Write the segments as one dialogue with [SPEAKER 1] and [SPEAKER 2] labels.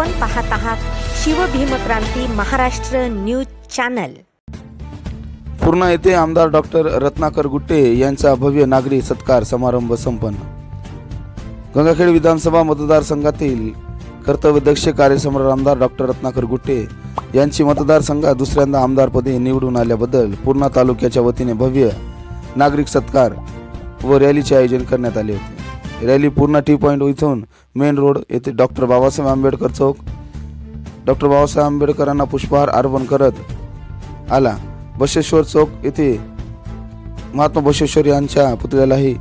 [SPEAKER 1] आपण पाहत आहात शिवभीमक्रांती महाराष्ट्र न्यूज चॅनल.
[SPEAKER 2] पूर्णा येथे आमदार डॉक्टर रत्नाकर गुट्टे यांचा भव्य नागरी सत्कार समारंभ संपन्न. गंगाखेड विधानसभा मतदारसंघातील कर्तव्यदक्ष कार्यसम्राट आमदार डॉक्टर रत्नाकर गुट्टे यांची मतदारसंघात दुसऱ्यांदा आमदारपदी निवडून आल्याबद्दल पूर्णा तालुक्याच्या वतीने भव्य नागरिक सत्कार व रॅलीचे आयोजन करण्यात आले होते. रॅली पूर्णा टी पॉईंट इथून मेन रोड येथे डॉक्टर बाबासाहेब आंबेडकर चौक. डॉक्टर बाबासाहेब आंबेडकरांना पुष्पहार अर्पण करत आला. बशेश्वर चौक येथे महात्मा बसवेश्वर यांच्या पुतळ्यालाही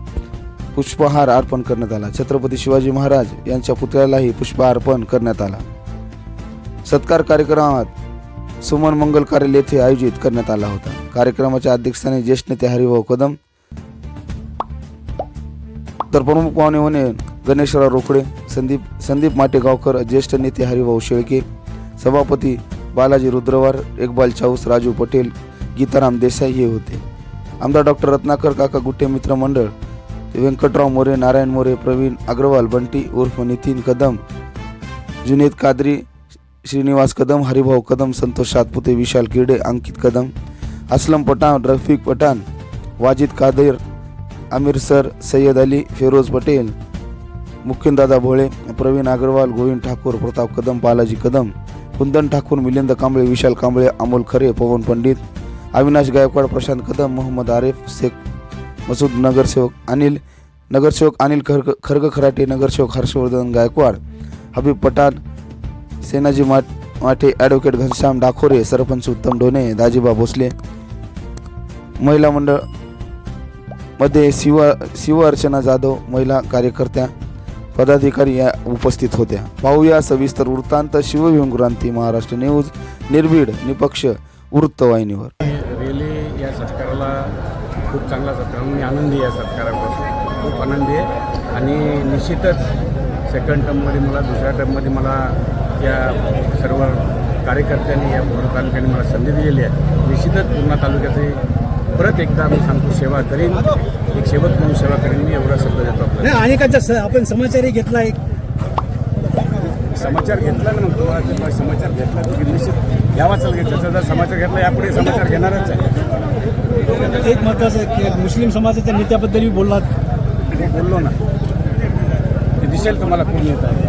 [SPEAKER 2] पुष्पहार अर्पण करण्यात आला. छत्रपती शिवाजी महाराज यांच्या पुतळ्यालाही पुष्पहार अर्पण करण्यात आला. सत्कार कार्यक्रमात सुमन मंगल कार्यालय येथे आयोजित करण्यात आला होता. कार्यक्रमाच्या अध्यक्षस्थानी ज्येष्ठ नेते हरिभाऊ कदम तर प्रमुख पाहुणे होणे गणेशराव रोकडे संदीप संदीप माटेगावकर ज्येष्ठ नेते हरिभाऊ शेळके सभापती बालाजी रुद्रवार इकबाल चाऊस राजू पटेल गीताराम देसाई हे होते. आमदार डॉक्टर रत्नाकर काका गुट्टे मित्र मंडळ व्यंकटराव मोरे नारायण मोरे प्रवीण अग्रवाल बंटी उर्फ नितीन कदम जुनेद कादरी श्रीनिवास कदम हरिभाऊ कदम संतोष सातपुते विशाल किडे अंकित कदम असलम पठाण रफिक पठाण वाजिद कादर आमिर सर सय्यद अली फिरोज पटेल मुख्यनदादा भोळे प्रवीण अग्रवाल गोविंद ठाकूर प्रताप कदम बालाजी कदम कुंदन ठाकूर मिलिंद कांबळे विशाल कांबळे अमोल खरे पवन पंडित अविनाश गायकवाड प्रशांत कदम मोहम्मद आरिफ शेख मसूद नगरसेवक अनिल नगरसेवक अनिल खरग खरग खराटे नगरसेवक हर्षवर्धन गायकवाड हबीब पठाण सेनाजी माठ माठे ॲडव्होकेट घनश्याम डाखोरे सरपंच उत्तम ढोणे दाजीबा भोसले महिला मंडळ मध्ये शिव शिव अर्चना जाधव महिला कार्यकर्त्या पदाधिकारी या उपस्थित होत्या. पाहूया सविस्तर वृत्तांत शिवविक्रांती महाराष्ट्र न्यूज निर्भीड निपक्ष वृत्तवाहिनीवर
[SPEAKER 3] रेल्वे या सत्काराला खूप चांगला सत्कार मी आनंदी या सत्कारापासून खूप आनंदी आहे. आणि निश्चितच सेकंड टर्ममध्ये मला दुसऱ्या टर्ममध्ये मला या सर्व कार्यकर्त्यांनी या पूर्ण तालुक्याने मला संधी दिलेली आहे. निश्चितच पूर्णा तालुक्याचे परत एकदा मी सांगतो सेवा करीन. एक सेवक म्हणून सेवा करीन मी एवढा शब्द देतो
[SPEAKER 4] अनेकांचा आपण समाचारही घेतला एक.
[SPEAKER 3] समाचार घेतला ना मग समाचार घेतला तो निश्चित घ्यावाच लागेल त्याचा जर समाचार घेतला यापुढे समाचार घेणारच आहे.
[SPEAKER 4] एक महत्वाचं आहे की मुस्लिम समाजाच्या नेत्याबद्दलही बोललात.
[SPEAKER 3] बोललो ना. ते दिसेल तुम्हाला कोण येत आहे.